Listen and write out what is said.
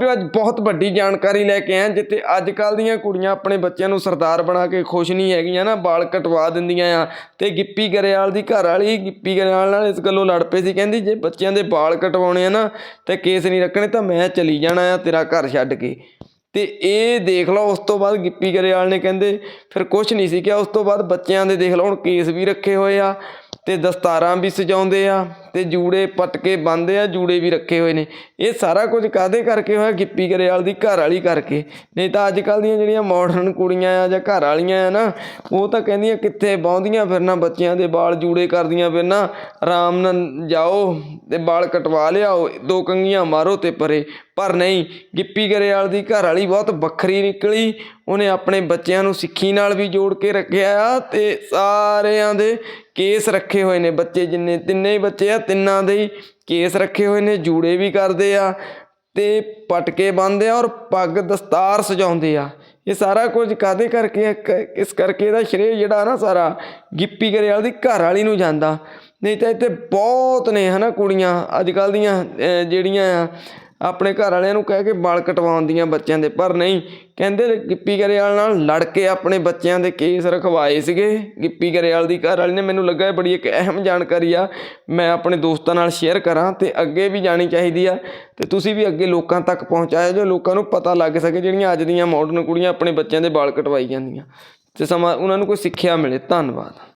ਵੀ ਅੱਜ ਬਹੁਤ ਵੱਡੀ ਜਾਣਕਾਰੀ ਲੈ ਕੇ ਆਇਆ, ਜਿੱਥੇ ਅੱਜ ਕੱਲ ਦੀਆਂ ਕੁੜੀਆਂ ਆਪਣੇ ਬੱਚਿਆਂ ਨੂੰ ਸਰਦਾਰ ਬਣਾ ਕੇ ਖੁਸ਼ ਨਹੀਂ ਹੈਗੀਆਂ ਨਾ, ਵਾਲ ਕਟਵਾ ਦਿੰਦੀਆਂ ਆ। ਤੇ ਗਿੱਪੀ ਗਰੇਵਾਲ ਦੀ ਘਰ ਵਾਲੀ, ਗਿੱਪੀ ਗਰੇਵਾਲ ਨਾਲ ਇਸ ਗੱਲੋਂ ਲੜ ਪਈ ਸੀ, ਕਹਿੰਦੀ ਜੇ ਬੱਚਿਆਂ ਦੇ ਵਾਲ ਕਟਵਾਉਣੇ ਆ ਨਾ, ਤੇ ਕੇਸ ਨਹੀਂ ਰੱਖਣੇ, ਤਾਂ ਮੈਂ ਚਲੀ ਜਾਣਾ ਆ ਤੇਰਾ ਘਰ ਛੱਡ ਕੇ। ਤੇ ਇਹ ਦੇਖ ਲਓ, ਉਸ ਤੋਂ ਬਾਅਦ ਗਿੱਪੀ ਗਰੇਵਾਲ ਨੇ ਕਹਿੰਦੇ, ਫਿਰ ਕੁਝ ਨਹੀਂ ਸੀ ਕਿਹਾ, ਉਸ ਤੋਂ ਬਾਅਦ ਬੱਚਿਆਂ ਦੇ ਦੇਖ ਲਓ, ਹੁਣ ਕੇਸ ਵੀ ਰੱਖੇ ਹੋਏ ਆ। ਅਤੇ ਦਸਤਾਰਾਂ ਵੀ ਸਜਾਉਂਦੇ ਆ ਅਤੇ ਜੂੜੇ ਪਟਕੇ ਬੰਨ੍ਹਦੇ ਆ, ਜੂੜੇ ਵੀ ਰੱਖੇ ਹੋਏ ਨੇ। ਇਹ ਸਾਰਾ ਕੁਝ ਕਾਹਦੇ ਕਰਕੇ ਹੋਇਆ? ਗਿੱਪੀ ਗਰੇਵਾਲ ਦੀ ਘਰ ਵਾਲੀ ਕਰਕੇ। ਨਹੀਂ ਤਾਂ ਅੱਜ ਕੱਲ੍ਹ ਦੀਆਂ ਜਿਹੜੀਆਂ ਮੋਡਰਨ ਕੁੜੀਆਂ ਆ ਜਾਂ ਘਰ ਵਾਲੀਆਂ ਆ ਨਾ, ਉਹ ਤਾਂ ਕਹਿੰਦੀਆਂ ਕਿੱਥੇ ਬਾਉਂਦੀਆਂ ਫਿਰਨਾ ਬੱਚਿਆਂ ਦੇ ਵਾਲ ਜੂੜੇ ਕਰਦੀਆਂ ਫਿਰਨਾ। ਆਰਾਮ ਨਾਲ ਜਾਓ ਅਤੇ ਵਾਲ ਕਟਵਾ ਲਿਆਓ, ਦੋ ਕੰਗੀਆਂ ਮਾਰੋ ਅਤੇ ਪਰੇ। ਪਰ ਨਹੀਂ, ਗਿੱਪੀ ਗਰੇਵਾਲ ਦੀ ਘਰ ਵਾਲੀ ਬਹੁਤ ਵੱਖਰੀ ਨਿਕਲੀ। ਉਹਨੇ ਆਪਣੇ ਬੱਚਿਆਂ ਨੂੰ ਸਿੱਖੀ ਨਾਲ ਵੀ ਜੋੜ ਕੇ ਰੱਖਿਆ ਆ ਤੇ ਸਾਰਿਆਂ ਦੇ ਕੇਸ ਰੱਖੇ ਹੋਏ ਨੇ। ਬੱਚੇ ਜਿੰਨੇ, ਤਿੰਨੇ ਹੀ ਬੱਚੇ ਆ, ਤਿੰਨਾਂ ਦੇ ਹੀ ਕੇਸ ਰੱਖੇ ਹੋਏ ਨੇ, ਜੂੜੇ ਵੀ ਕਰਦੇ ਆ ਤੇ ਪਟਕੇ ਬੰਨਦੇ ਆ ਔਰ ਪੱਗ ਦਸਤਾਰ ਸਜਾਉਂਦੇ ਆ। ਇਹ ਸਾਰਾ ਕੁਝ ਕਾਦੇ ਕਰਕੇ ਕ- ਇਸ ਕਰਕੇ ਇਹਦਾ ਸ਼੍ਰੇਅ ਜਿਹੜਾ ਨਾ ਸਾਰਾ ਗਿੱਪੀ ਗਰੇਵਾਲ ਦੀ ਘਰ ਵਾਲੀ ਨੂੰ ਜਾਂਦਾ। ਨਹੀਂ ਤਾਂ ਇੱਥੇ ਬਹੁਤ ਨੇ ਹਨਾ ਕੁੜੀਆਂ, ਅੱਜ ਕੱਲ ਦੀਆਂ ਜਿਹੜੀਆਂ ਆ ਆਪਣੇ ਘਰ ਵਾਲਿਆਂ ਨੂੰ ਕਹਿ ਕੇ ਵਾਲ ਕਟਵਾਉਂਦੀਆਂ ਬੱਚਿਆਂ ਦੇ, ਪਰ ਨਹੀਂ। ਕਹਿੰਦੇ ਗਿੱਪੀ ਗਰੇਵਾਲ ਨਾਲ ਲੜ ਕੇ ਆਪਣੇ ਬੱਚਿਆਂ ਦੇ ਕੇਸ ਰਖਵਾਏ ਸੀਗੇ। ਗਿੱਪੀ ਗਰੇਵਾਲ ਦੀ ਘਰ ਵਾਲੀ ਨੇ ਮੈਨੂੰ ਲੱਗਾ ਇਹ ਬੜੀ ਇੱਕ ਅਹਿਮ ਜਾਣਕਾਰੀ ਆ। ਮੈਂ ਆਪਣੇ ਦੋਸਤਾਂ ਨਾਲ ਸ਼ੇਅਰ ਕਰਾਂ ਤੇ ਅੱਗੇ ਵੀ ਜਾਣੀ ਚਾਹੀਦੀ ਆ। ਤੇ ਤੁਸੀਂ ਵੀ ਅੱਗੇ ਲੋਕਾਂ ਤੱਕ ਪਹੁੰਚਾਇਆ ਜੋ ਲੋਕਾਂ ਨੂੰ ਪਤਾ ਲੱਗ ਸਕੇ ਜਿਹੜੀਆਂ ਅੱਜ ਦੀਆਂ ਮਾਡਰਨ ਕੁੜੀਆਂ ਆਪਣੇ ਬੱਚਿਆਂ ਦੇ ਵਾਲ ਕਟਵਾਈ ਜਾਂਦੀਆਂ। ਤੇ ਸਮਾਂ, ਉਹਨਾਂ ਨੂੰ ਕੋਈ ਸਿੱਖਿਆ ਮਿਲੇ। ਧੰਨਵਾਦ।